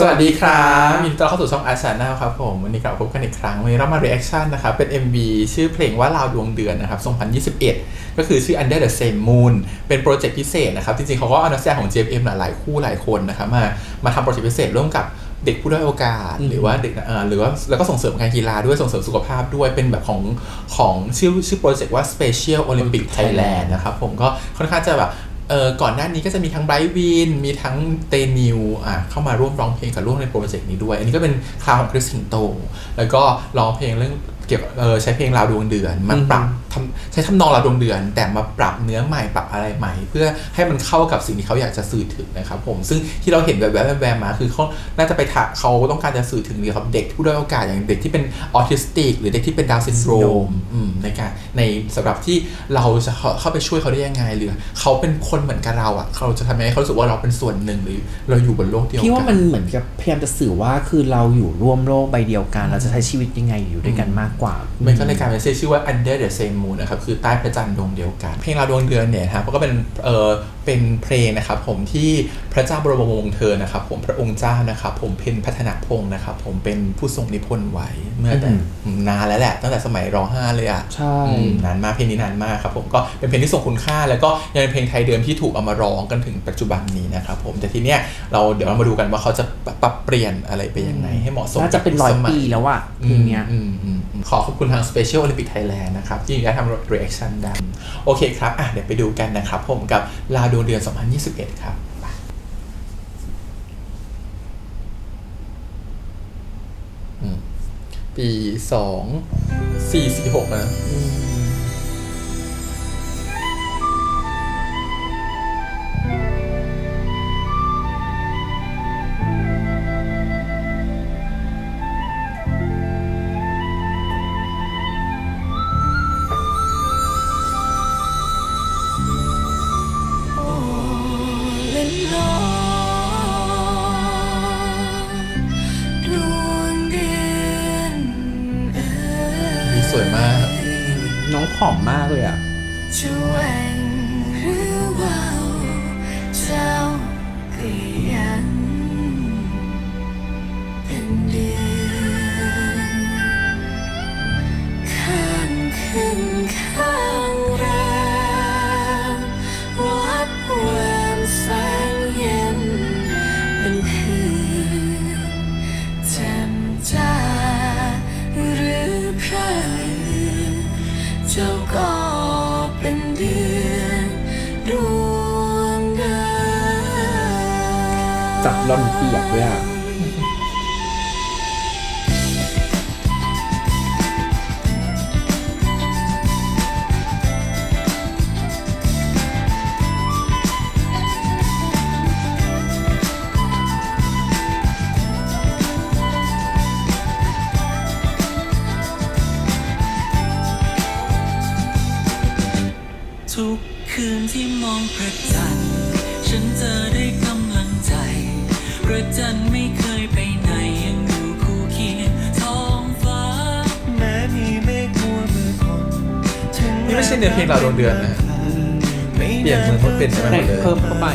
สวัสดีครับยินดีต้อนรับเข้าสู่ช่องอาร์ชาแนลครับผมวันนี้กลับมาพบกันอีกครั้งวันนี้เรามา reaction นะครับเป็น MV ชื่อเพลงว่าลาวดวงเดือนนะครับ2021 ก็คือชื่อ Under the Same Moon เป็นโปรเจกต์พิเศษนะครับ จริงๆเขาก็เอานักแสดงของ JFM หลายคู่หลายคนนะครับมามาทำโปรเจกต์พิเศษร่วมกับเด็กผู้ด้อยโอกาส หรือว่าเด็กเอ่อหรือว่าแล้วก็ส่งเสริมการกีฬาด้วยส่งเสริมสุขภาพด้วยเป็นแบบของของชื่อชื่อโปรเจกต์ว่า Special Olympic Thailand นะครับผมก็ค่อนข้างจะแบบ เออก่อนหน้านี้ก็จะมีทั้งไบรท์วินมีทั้งเตนิวอะเข้ามาร่วมร้องเพลงกับร่วมในโปรเจกต์นี้ด้วย อันนี้ก็เป็นคราวของคริสสิงโต แล้วก็ร้องเพลงเรื่องเกี่ยวกับเออใช้เพลงราวดวงเดือนมันปรับ ใช้ทำนองราวดวงเดือน แต่มาปรับเนื้อใหม่ปรับอะไรใหม่ เพื่อให้มันเข้ากับสิ่งที่เขาอยากจะสื่อถึงนะครับผมซึ่งที่เราเห็นแบบแบบแบบๆมาคือเขาน่าจะไปถาเขาต้องการจะสื่อถึงเกี่ยวกับเด็กผู้ด้อยโอกาสอย่างเด็กที่เป็นออทิสติก หรือเด็กที่เป็นดาวน์ซินโดรมอืมในการในสำหรับที่เราจะเข้าเข้าไปช่วยเขาได้ยังไงหรือเขาเป็นคนเหมือนกับเราอะเราจะทำยังไงให้เขารู้สึกว่าเราเป็นส่วนหนึ่งหรือเราอยู่บนโลกเดียวกันพี่ว่ามันเหมือนกับพยายามจะสื่อว่าคือเราอยู่ร่วมโลกใบเดียวกัน เราจะใช้ชีวิตยังไงอยู่ด้วยกันมากกว่า มันก็เลยกลายเป็นชื่อว่า Under the Same Moon นะครับคือใต้พระจันทร์ดวงเดียวกัน เพลงเราวดวงเดือนเนี่ยนะครับก็เป็นเออเป็นเพลงนะครับผมที่พระเจ้าบรมวงศ์เธอนะครับผมพระองค์เจ้านะครับผมเพนพัฒนพงศ์นะครับผมเป็นผู้ทรงนิพนธ์ไว้เมื่อแต่อืมนานแล้วแหละ ตั้งแต่สมัยรห้าเลยอะใช่อืมนานมากเพลงนี้นานมากครับผมก็เป็นเพลงที่ทรงคุณค่า แล้วก็ยังเป็นเพลงไทยเดิมที่ถูกเอามาร้องกันถึงปัจจุบันนี้นะครับผมแต่ทีเนี้ยเราเดี๋ยวเรามาดูกันว่าเขาจะปรับเปลี่ยนอะไรไปยังไงให้เหมาะสมน่าจะเป็นร้อยสมัปีแล้วอะเพลงเนี้ยอืมอืมอืมขอขอบคุณทาง Special Olympic Thailand นะครับที่ได้ทำ reaction ได้ โอเคครับ อะ เดี๋ยวไปดูกันนะครับ ผมกับลาดวงเดือน 2021 ครับปีสอืมปี2 4 4 6นะ วยมาก น้องผอมมากเลยอะจะแหว่ง ร่อ พระจันทร์ไม่เคยไปไหนยังอยู่คู่เคียงท้องฟ้า แม้มีเมฆมัวมือคนถึงนี่ไม่ใช่เนื้อเพลงเราดวงเดือนนะไม่เปลี่ยนมือเขาเป็นใช่ไหมแต่งเพิ่มเข้าไป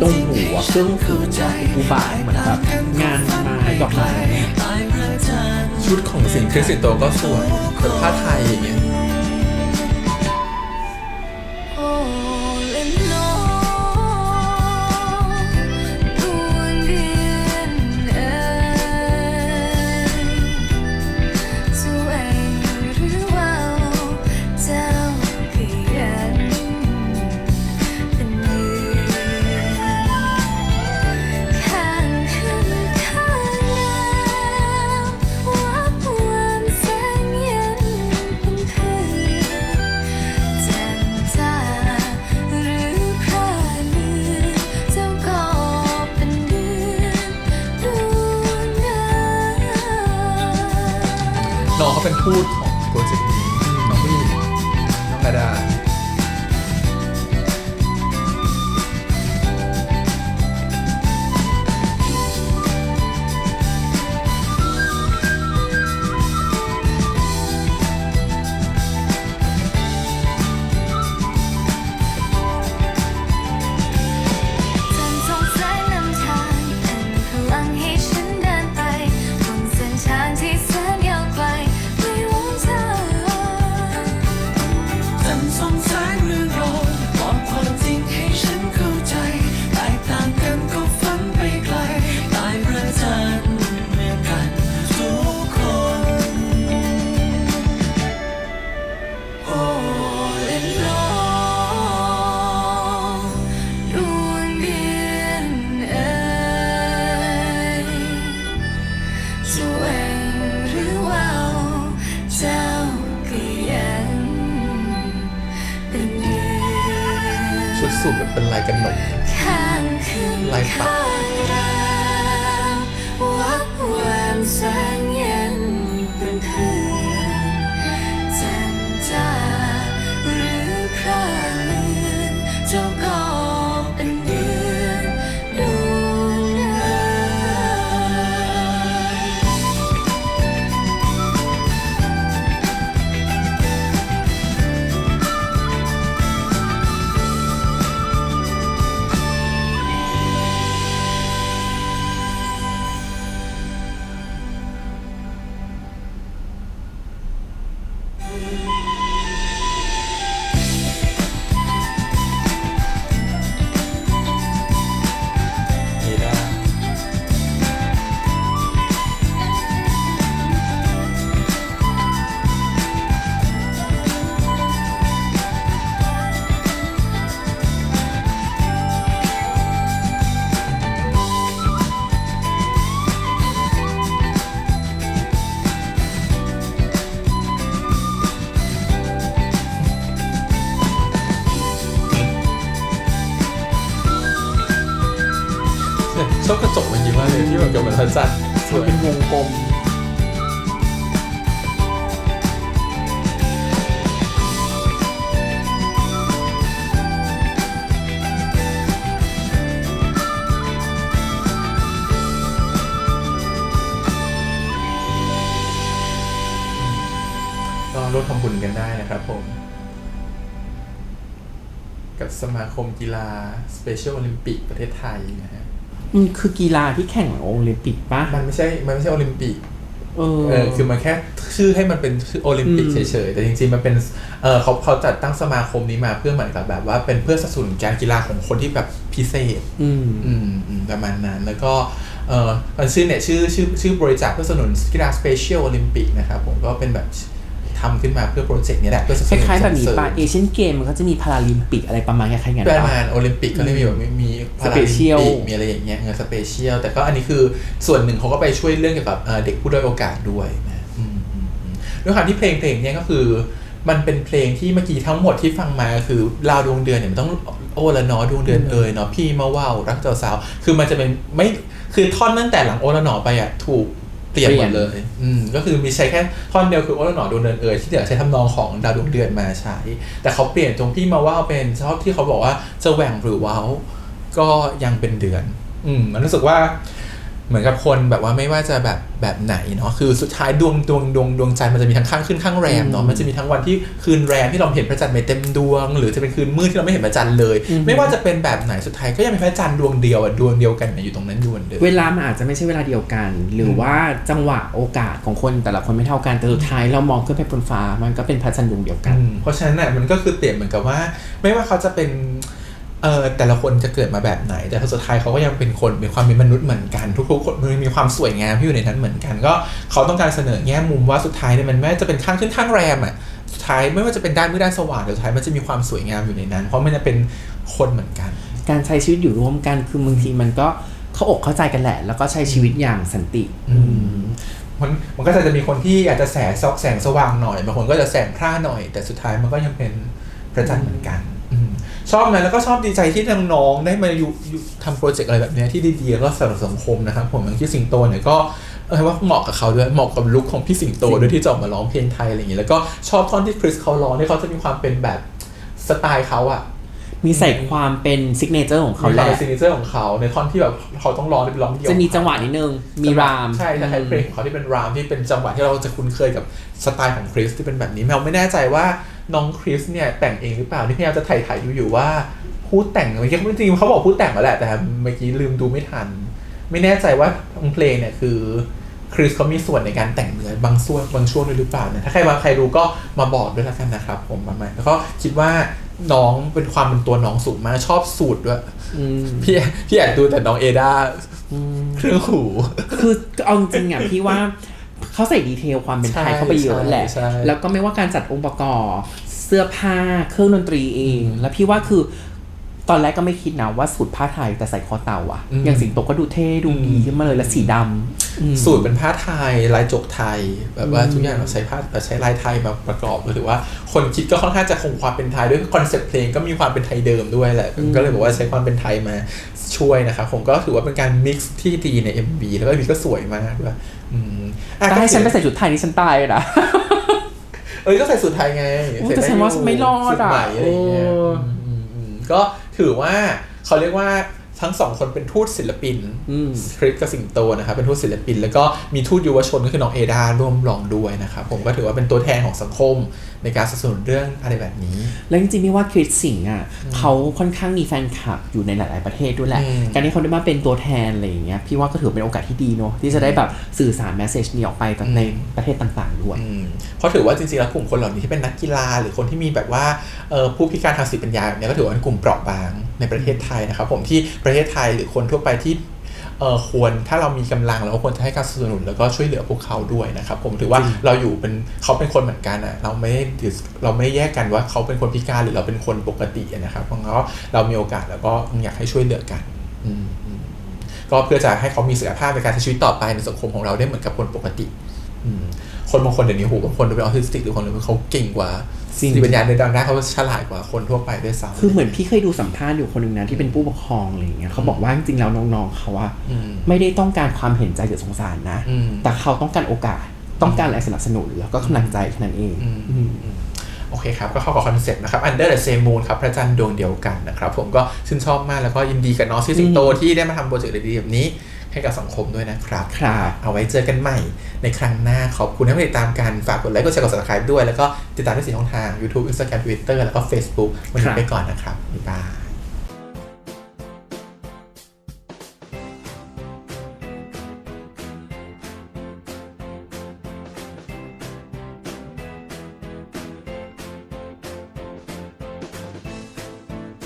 ตรงหัวเครื่องหูอุบายเหมือนแบบงานไม้ดอกไม้ชุดของสิงคริสติโตก็สวยแบบผ้าไทยอย่างเงี้ย เขาเป็นทูตของโปรเจกต์นี้น้องมี่น้องกระดา ชุดสูทมันเป็นลายกันหนกลายปัก ชอบกระจกมันยิ้มมากเลยที่มันกับเหมือนพระจันทร์สวยเป็นวงกลมก็ร่วมทำบุญกันได้นะครับผม กับสมาคมกีฬาสเปเชียลโอลิมปิกประเทศไทยนะฮะ มันคือกีฬาที่แข่งโอลิมปิกปะมันไม่ใช่ มันไม่ใช่โอลิมปิก เออเออคือมันแค่ชื่อให้มันเป็นชื่อโอลิมปิกอืเฉมยๆ แต่จริงๆ มันเป็น เออเขาเขาจัดตั้งสมาคมนี้มาเพื่อเหมือนกับแบบว่าเป็นเพื่อสนับสนุนการกีฬาของคนที่แบบพิเศษ อืมอืมอืมประมาณนั้น แล้วก็ เออมันชื่อเนี่ยชื่อชื่อชื่อบริจาคเพื่อสนับสนุนกีฬาสเปเชียลโอลิมปิกนะครับผมก็เป็นแบบ ทำขึ้นมาเพื่อโปรเจกต์เนี้แหละเพื่อสนับคสนุนล้ายๆแบบนี้ส่งเสริปะมเอเชียนเกมมันก็จะมีพาราลิมปิกอะไรประมาณคล้ายๆกันประปะมาณโอลิมปิกก็เลยมีแบบมีพาราลิม Special ปิกมีอะไรอย่างเงี้ยเงินสเปเชียลแต่ก็อันนี้คือส่วนหนึ่งเขาก็ไปช่วยเรื่องเกี่ยวกับเอ่อเด็กผู้ด้อยโอกาสด้วยนะอืมอืมอืมด้วยความที่เพลงเพลงเนี้ยก็คือ มันเป็นเพลงที่เมื่อกี้ทั้งหมดที่ฟังมาคือลาวดวงเดือนเนี่ยมันต้องโอละเนอดวงเดือนเอ่ยเนาะพี่มาว่าวรักเจ้าสาว คือมันจะเป็นไม่คือท่อนตั้งแต่หลังโอละเนอไปอะถูกเปลี่ยนหมดเลยอืมก็คือมีใช้แค่ท่อนเดียวคือโอละเนอดวงเดือนเอ่ยที่เหลือใช้ทำนองของดาวดวงเดือนมาใช้ แต่เขาเปลี่ยนตรงพี่มาว่าวเป็นชอบที่เขาบอกว่าจะแหว่งหรือเว้าก็ยังเป็นเดือน อืมมันรู้สึกว่า เหมือนกับคนแบบว่าไม่ว่าจะแบบแบบไหนเนาะคือสุดท้ายดวงดวงดวงดวงจันทร์มันจะมีทั้งข้างขึ้นข้างแรมเนาะมันจะมีทั้งวันที่คืนแรมที่เราเห็นพระจันทร์ไม่เต็มดวง หรือจะเป็นคืนมืดที่เราไม่เห็นพระจันทร์เลย ไม่ว่าจะเป็นแบบไหนสุดท้ายก็ยังมีพระจันทร์ดวงเดียวอะดวงเดียวกันอยู่ตรงนั้นอยู่เหมือนเดิมเวลามันอาจจะไม่ใช่เวลาเดียวกัน หรือว่าจังหวะโอกาสของคนแต่ละคนไม่เท่ากันแต่สุดท้ายเรามองขึ้นไปบนฟ้ามันก็เป็นพระจันทร์ดวงเดียวกันอืมเพราะฉะนั้นน่ะมันก็คือเปรียบเหมือนกับว่า ไม่ว่าเขาจะเป็น เอ่อแต่ละคนจะเกิดมาแบบไหน แต่สุดท้ายเขาก็ยังเป็นคนมีความเป็นมนุษย์เหมือนกัน ทุกๆคนมันมีความสวยงามที่อยู่ในนั้นเหมือนกัน ก็เขาต้องการเสนอแง่มุมว่าสุดท้ายเนี่ยมันแม้จะเป็นข้างขึ้นข้างแรมอะสุดท้ายไม่ว่าจะเป็นด้านมืดด้านสว่างแต่สุดท้ายมันจะมีความสวยงามอยู่ในนั้น เพราะมันจะเป็นคนเหมือนกัน การใช้ชีวิตอยู่ร่วมกันคือบางทีมันก็เข้าอกเข้าใจกันแหละ แล้วก็ใช้ชีวิตอย่างสันติอืมมันมันก็จะมีคนที่อาจจะแสงแสงสว่างหน่อยบางคนก็จะแสงพร่าหน่อย แต่สุดท้ายมันก็ยังเป็นพระจันทร์เหมือนกันอืม ชอบนะแล้วก็ชอบดีใจที่น้องๆได้มาอยู่อยู่ทำโปรเจกต์อะไรแบบเนี้ยที่ดีๆแล้วก็สำหรับสังคมนะครับผมอย่างที่สิงโตเนี่ยก็เออว่าเหมาะกับเขาด้วยเหมาะกับลุคของพี่สิงโตด้วยที่จะออกมาร้องเพลงไทยอะไรอย่างงี้แล้วก็ชอบท่อนที่คริสเขาร้องที่เขาจะมีความเป็นแบบสไตล์เขาอะมีใส่ความเป็นซิกเนเจอร์ของเขามีแหความละเป็นซิงเกิลของเขาในท่อนที่แบบเขาต้องร้องเป็นร้องเดี่ยวจะมีจังหวะนิดนึง มีราม ใช่ใช่เพลงของเขาที่เป็นรามที่เป็นจังหวะที่เราจะคุ้นเคยกับสไตล์ของคริสที่เป็นแบบนี้แมวไม่แน่ใจว่า น้องคริสเนี่ยแต่งเองหรือเปล่านี่พยายามจะถ่ายถ่ายดูอยู่ว่าผู้แต่งเมื่อกี้จริงๆเขาบอกผู้แต่งแล้วแหละแต่เมื่อกี้ลืมดูไม่ทัน ไม่แน่ใจว่าทั้งเพลงเนี่ยคือคริสเขามีส่วนในการแต่งเนื้อบางส่วนบางช่วงด้วยหรือเปล่าเนี่ยถ้าใครมาใครรู้ก็มาบอกด้วยแล้วกันนะครับผมประมาณแล้วก็คิดว่าน้องเป็นความเป็นตัวน้องสูงมากชอบสูตรด้วยอืมพี่พี่แอบดูแต่น้องเอดาเครื่องหูคือเอาจริงๆอะพี่ว่า เขาใส่ดีเทลความเป็นไทยใช่เข้าไปเยอะแหละใช่ใช่แล้วก็ไม่ว่าการจัดองค์ประกอบเสื้อผ้าเครื่องดนตรีเอง แล้วพี่ว่าคือ ตอนแรกก็ไม่คิดนะว่าสูตรผ้าไทยแต่ใส่คอเต่าอะอืมอย่างสิงโตก็ดูเท่ดูดีอืมขึ้นมาเลยและสีดำอืมสูตรเป็นผ้าไทยลายจกไทย แบบว่าทุกอย่างเราใช้ผ้าเราใช้ลายไทยมาประกอบหรือว่า คนคิดก็ค่อนข้างจะคงความเป็นไทยด้วยคอนเซ็ปต์เพลงก็มีความเป็นไทยเดิมด้วยแหละก็เลยบอกว่าใช้ความเป็นไทยมาช่วยนะครับผมก็ถือว่าเป็นการมิกซ์ที่ดีใน MV แล้วก็ MV ก็สวยมากด้วยอืมอะถ้าก็ให้ฉันไปถือใส่ชุดไทยนี่ฉันตายเลยนะเอ้ยก็ใส่สูตรไทยไงโอ้ใส่แต่ฉันว่าด้ยู่ไม่รอดอะสูตใหม่อะไรอย่างเงี้ยเออมอืมอืมก็ ถือว่าเขาเรียกว่า ทั้งสองคนเป็นทูตศิลปินอืมคริสกับสิงโตนะครับเป็นทูตศิลปิน แล้วก็มีทูตเยุวชนก็คือน้องเอดาร่วมร้องด้วยนะครับผมก็ถือว่าเป็นตัวแทนของสังคมในการสนับสนุนเรื่องอะไรแบบนี้ แล้วจริงๆนี่ว่าคริสสิงห์อะเขาค่อนข้างมีแฟนคลับอยู่ในหลาย ๆประเทศด้วยแหละอืมการที่เขาได้มาเป็นตัวแทนอะไรอย่างเงี้ยพี่ว่าก็ถือเป็นโอกาสที่ดีเนอะที่จะได้แบบสื่อสารแมสเซจนี้ออกไปในประเทศต่างๆด้วยอืมเพราะถือว่าจริงๆแล้วกลุ่มคนเหล่านี้ที่เป็นนักกีฬาหรือคนที่มีแบบว่าเอ่อผู้พิการทางสติปัญญาแบบเนี้ยก็ถือว่าเป็นกลุ่มเปราะบางในประเทศไทยนะครับผมที่ประเทศไทยหรือคนทั่วไปที่เอ่อควรถ้าเรามีกำลังเราก็ควรจะให้การสนับสนุนแล้วก็ช่วยเหลือพวกเขาด้วยนะครับผมถือว่าเราอยู่เป็นเขาเป็นคนเหมือนกันอะเราไม่ได้ถือเราไม่ได้แยกกันว่าเขาเป็นคนพิการหรือเราเป็นคนปกติอะนะครับเพราะงั้นเรามีโอกาสแล้วก็อยากให้ช่วยเหลือกันอืมอืมก็เพื่อจะให้เขามีศักยภาพในการใช้ชีวิตต่อไปในสังคมของเราได้เหมือนกับคนปกติอืมคนบางคนเดี๋ยวนี้โหบางคนเป็นออทิสติกหรือคนหนึ่งเขาเก่งกว่า จริง สติปัญญาในด้านเขาฉลาดกว่าคนทั่วไปด้วยซ้ำคือเหมือนพี่เคยดูสัมภาษณ์อยู่คนหนึ่งนะที่เป็นผู้ปกครองอะไรอย่างเงี้ยเขาบอกว่าจริงๆแล้วน้องๆเขาว่าอืมไม่ได้ต้องการความเห็นใจหรือสงสารนะอืมแต่เขาต้องการโอกาสต้องการแรงสนับสนุนแล้วก็กำลังใจแค่นั้นเองอืมอืมโอเคครับ ก็เข้ากับคอนเซ็ปต์นะครับ Under the Same Moon ครับพระจันทร์ดวงเดียวกันนะครับ ผมก็ชื่นชอบมากแล้วก็ยินดีกับน้องซิสิงโตที่ได้มาทำโปรเจกต์ดีๆแบบนี้ ให้กับสังคมด้วยนะครับครับเอาไว้เจอกันใหม่ในครั้งหน้าขอบคุณที่ติดตามกันฝากกดไลค์กดแชร์กด subscribe ด้วย แล้วก็ติดตามได้สี่ช่องทาง YouTube Instagram Twitter แล้วก็ Facebook วันนี้ไปก่อนนะครับบ๊ายบาย